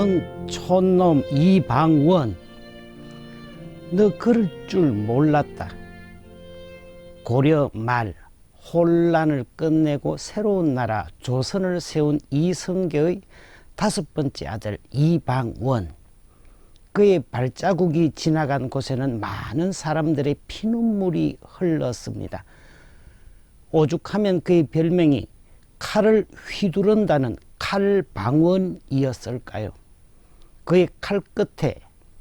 남흥 촌놈 이방원 너 그럴 줄 몰랐다. 고려 말 혼란을 끝내고 새로운 나라 조선을 세운 이성계의 다섯 번째 아들 이방원 그의 발자국이 지나간 곳에는 많은 사람들의 피눈물이 흘렀습니다. 오죽하면 그의 별명이 칼을 휘두른다는 칼방원이었을까요? 그의 칼 끝에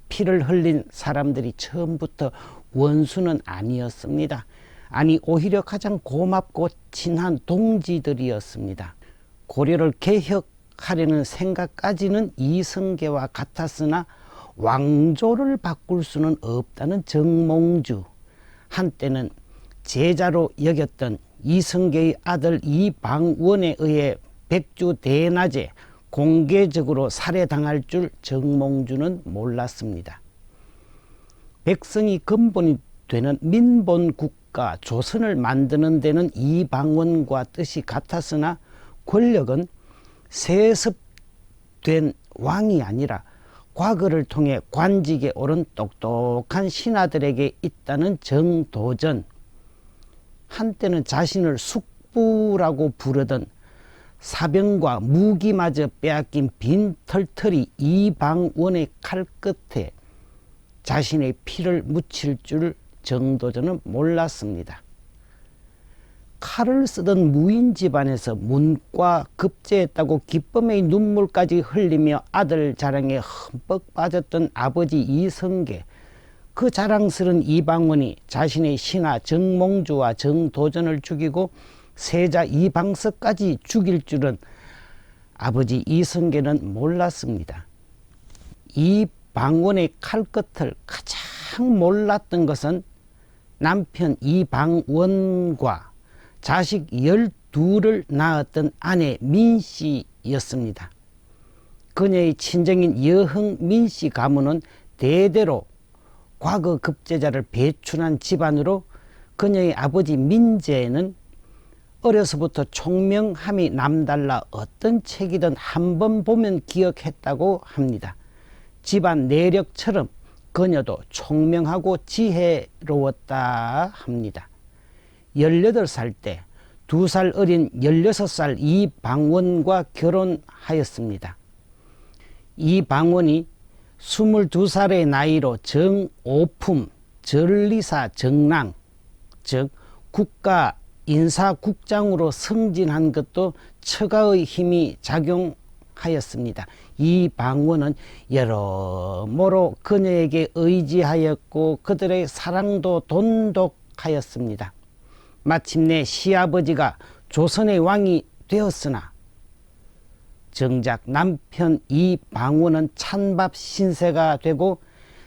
피를 흘린 사람들이 처음부터 원수는 아니었습니다. 아니 오히려 가장 고맙고 친한 동지들이었습니다. 고려를 개혁하려는 생각까지는 이성계와 같았으나 왕조를 바꿀 수는 없다는 정몽주 한때는 제자로 여겼던 이성계의 아들 이방원에 의해 백주 대낮에 공개적으로 살해당할 줄 정몽주는 몰랐습니다. 백성이 근본이 되는 민본 국가 조선을 만드는 데는 이방원과 뜻이 같았으나 권력은 세습된 왕이 아니라 과거를 통해 관직에 오른 똑똑한 신하들에게 있다는 정도전 한때는 자신을 숙부라고 부르던 사병과 무기마저 빼앗긴 빈 털털이 이방원의 칼 끝에 자신의 피를 묻힐 줄 정도전은 몰랐습니다. 칼을 쓰던 무인 집안에서 문과 급제했다고 기쁨의 눈물까지 흘리며 아들 자랑에 흠뻑 빠졌던 아버지 이성계 그 자랑스런 이방원이 자신의 신하 정몽주와 정도전을 죽이고 세자 이방석까지 죽일 줄은 아버지 이성계는 몰랐습니다. 이 방원의 칼끝을 가장 몰랐던 것은 남편 이방원과 자식 열둘을 낳았던 아내 민씨였습니다. 그녀의 친정인 여흥 민 씨 가문은 대대로 과거 급제자를 배출한 집안으로 그녀의 아버지 민재는 어려서부터 총명함이 남달라 어떤 책이든 한 번 보면 기억했다고 합니다. 집안 내력처럼 그녀도 총명하고 지혜로웠다 합니다. 18살 때 두 살 어린 16살 이방원과 결혼하였습니다. 이방원이 22살의 나이로 정오품 전리사 정랑 즉 국가 인사국장으로 승진한 것도 처가의 힘이 작용하였습니다. 이 방원은 여러모로 그녀에게 의지하였고 그들의 사랑도 돈독하였습니다. 마침내 시아버지가 조선의 왕이 되었으나 정작 남편 이 방원은 찬밥 신세가 되고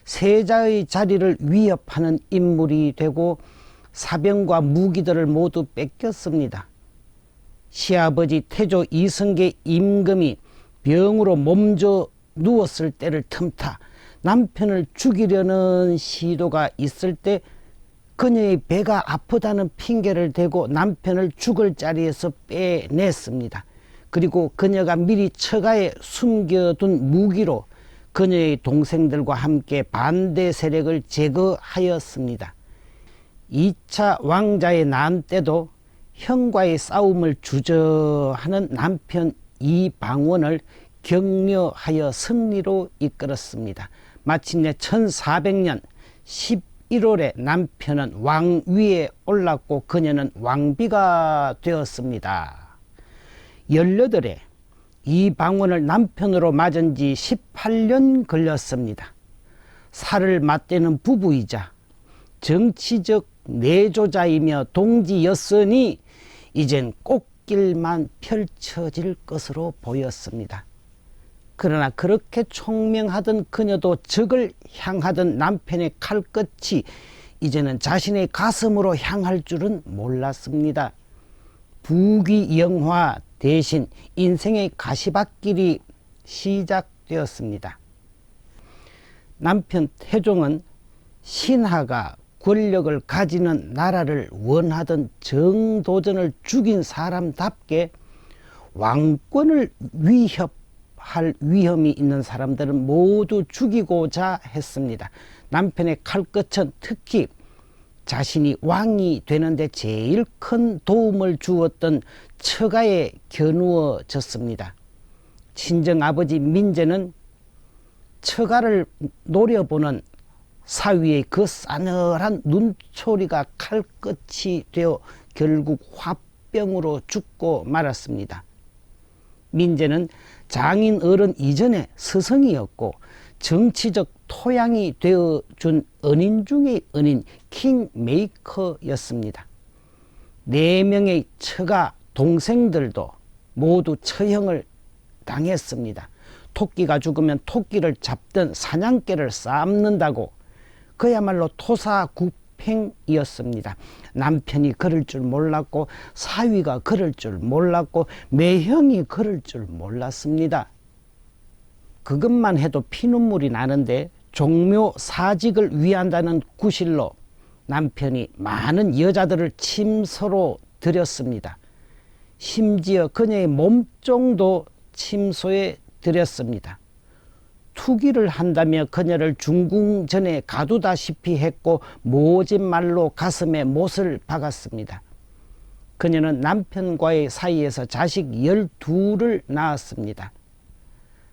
세자의 자리를 위협하는 인물이 되고 사병과 무기들을 모두 뺏겼습니다. 시아버지 태조 이성계 임금이 병으로 몸져 누웠을 때를 틈타 남편을 죽이려는 시도가 있을 때 그녀의 배가 아프다는 핑계를 대고 남편을 죽을 자리에서 빼냈습니다. 그리고 그녀가 미리 처가에 숨겨둔 무기로 그녀의 동생들과 함께 반대 세력을 제거하였습니다. 2차 왕자의 난 때도 형과의 싸움을 주저하는 남편 이방원을 격려하여 승리로 이끌었습니다. 마침내 1400년 11월에 남편은 왕위에 올랐고 그녀는 왕비가 되었습니다. 18에 이방원을 남편으로 맞은 지 18년 걸렸습니다. 살을 맞대는 부부이자 정치적 내조자이며 동지였으니 이젠 꽃길만 펼쳐질 것으로 보였습니다. 그러나 그렇게 총명하던 그녀도 적을 향하던 남편의 칼끝이 이제는 자신의 가슴으로 향할 줄은 몰랐습니다. 부귀영화 대신 인생의 가시밭길이 시작되었습니다. 남편 태종은 신하가 권력을 가지는 나라를 원하던 정도전을 죽인 사람답게 왕권을 위협할 위험이 있는 사람들은 모두 죽이고자 했습니다. 남편의 칼끝은 특히 자신이 왕이 되는데 제일 큰 도움을 주었던 처가에 겨누어졌습니다. 친정 아버지 민재는 처가를 노려보는 사위의 그 싸늘한 눈초리가 칼끝이 되어 결국 화병으로 죽고 말았습니다. 민재는 장인 어른 이전에 스승이었고 정치적 토양이 되어준 은인 중의 은인 킹메이커였습니다. 네 명의 처가 동생들도 모두 처형을 당했습니다. 토끼가 죽으면 토끼를 잡던 사냥개를 삶는다고 그야말로 토사구팽이었습니다. 남편이 그럴 줄 몰랐고 사위가 그럴 줄 몰랐고 매형이 그럴 줄 몰랐습니다. 그것만 해도 피눈물이 나는데 종묘 사직을 위한다는 구실로 남편이 많은 여자들을 침소로 들였습니다. 심지어 그녀의 몸종도 침소에 들였습니다. 투기를 한다며 그녀를 중궁전에 가두다시피 했고 모진 말로 가슴에 못을 박았습니다. 그녀는 남편과의 사이에서 자식 열둘을 낳았습니다.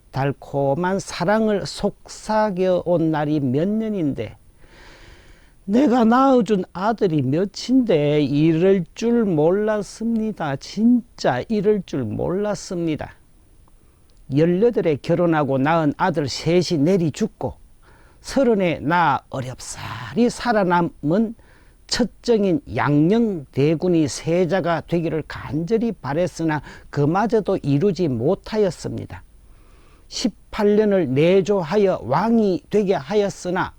달콤한 사랑을 속삭여 온 날이 몇 년인데 내가 낳아준 아들이 몇인데 이럴 줄 몰랐습니다. 진짜 이럴 줄 몰랐습니다. 열여덟에 결혼하고 낳은 아들 셋이 내리 죽고 서른에 나 어렵사리 살아남은 첫정인 양녕대군이 세자가 되기를 간절히 바랬으나 그마저도 이루지 못하였습니다. 18년을 내조하여 왕이 되게 하였으나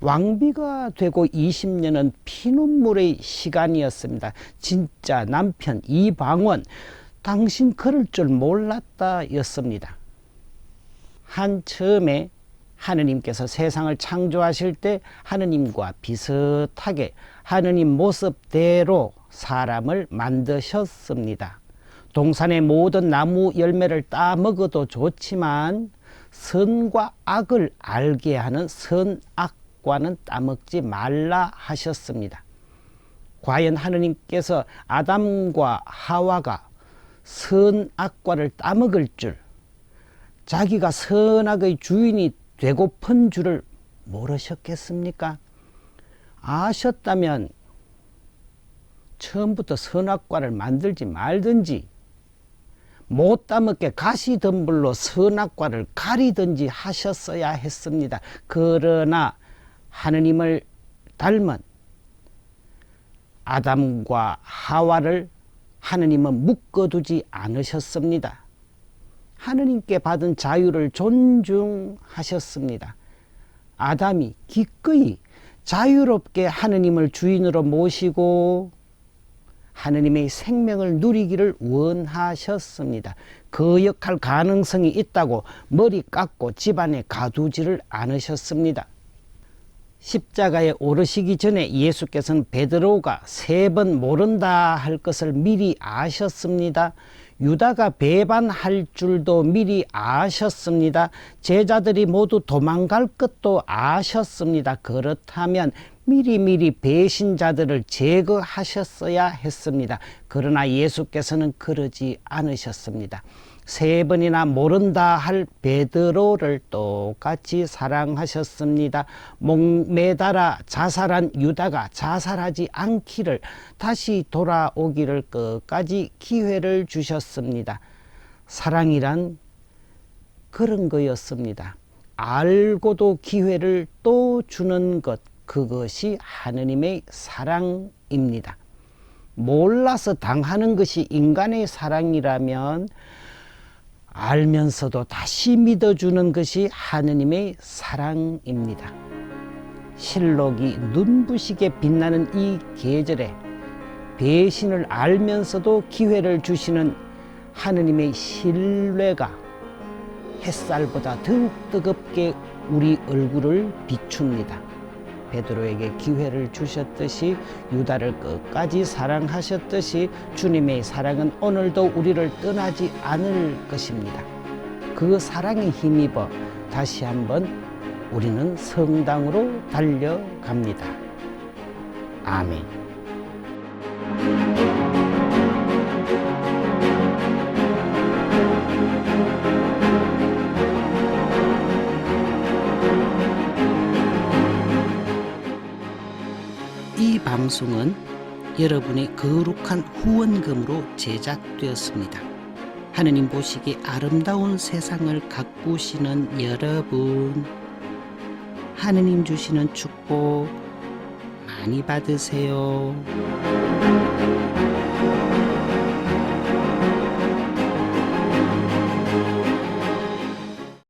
왕비가 되고 20년은 피눈물의 시간이었습니다. 진짜 남편 이방원 당신 그럴 줄 몰랐다 였습니다. 한 처음에 하느님께서 세상을 창조하실 때 하느님과 비슷하게 하느님 모습대로 사람을 만드셨습니다. 동산의 모든 나무 열매를 따 먹어도 좋지만 선과 악을 알게 하는 선악과는 따먹지 말라 하셨습니다. 과연 하느님께서 아담과 하와가 선악과를 따먹을 줄 자기가 선악의 주인이 되고픈 줄을 모르셨겠습니까? 아셨다면 처음부터 선악과를 만들지 말든지 못 따먹게 가시덤불로 선악과를 가리든지 하셨어야 했습니다. 그러나 하느님을 닮은 아담과 하와를 하느님은 묶어두지 않으셨습니다. 하느님께 받은 자유를 존중하셨습니다. 아담이 기꺼이 자유롭게 하느님을 주인으로 모시고 하느님의 생명을 누리기를 원하셨습니다. 거역할 가능성이 있다고 머리 깎고 집안에 가두지를 않으셨습니다. 십자가에 오르시기 전에 예수께서는 베드로가 세 번 모른다 할 것을 미리 아셨습니다. 유다가 배반할 줄도 미리 아셨습니다. 제자들이 모두 도망갈 것도 아셨습니다. 그렇다면 미리미리 배신자들을 제거하셨어야 했습니다. 그러나 예수께서는 그러지 않으셨습니다. 세 번이나 모른다 할 베드로를 똑같이 사랑하셨습니다. 목매달아 자살한 유다가 자살하지 않기를 다시 돌아오기를 끝까지 기회를 주셨습니다. 사랑이란 그런 거였습니다. 알고도 기회를 또 주는 것, 그것이 하느님의 사랑입니다. 몰라서 당하는 것이 인간의 사랑이라면 알면서도 다시 믿어주는 것이 하느님의 사랑입니다. 실록이 눈부시게 빛나는 이 계절에 배신을 알면서도 기회를 주시는 하느님의 신뢰가 햇살보다 더욱 뜨겁게 우리 얼굴을 비춥니다. 베드로에게 기회를 주셨듯이 유다를 끝까지 사랑하셨듯이 주님의 사랑은 오늘도 우리를 떠나지 않을 것입니다. 그 사랑에 힘입어 다시 한번 우리는 성당으로 달려갑니다. 아멘. 이 방송은 여러분의 거룩한 후원금으로 제작되었습니다. 하느님 보시기에 아름다운 세상을 가꾸시는 여러분, 하느님 주시는 축복 많이 받으세요.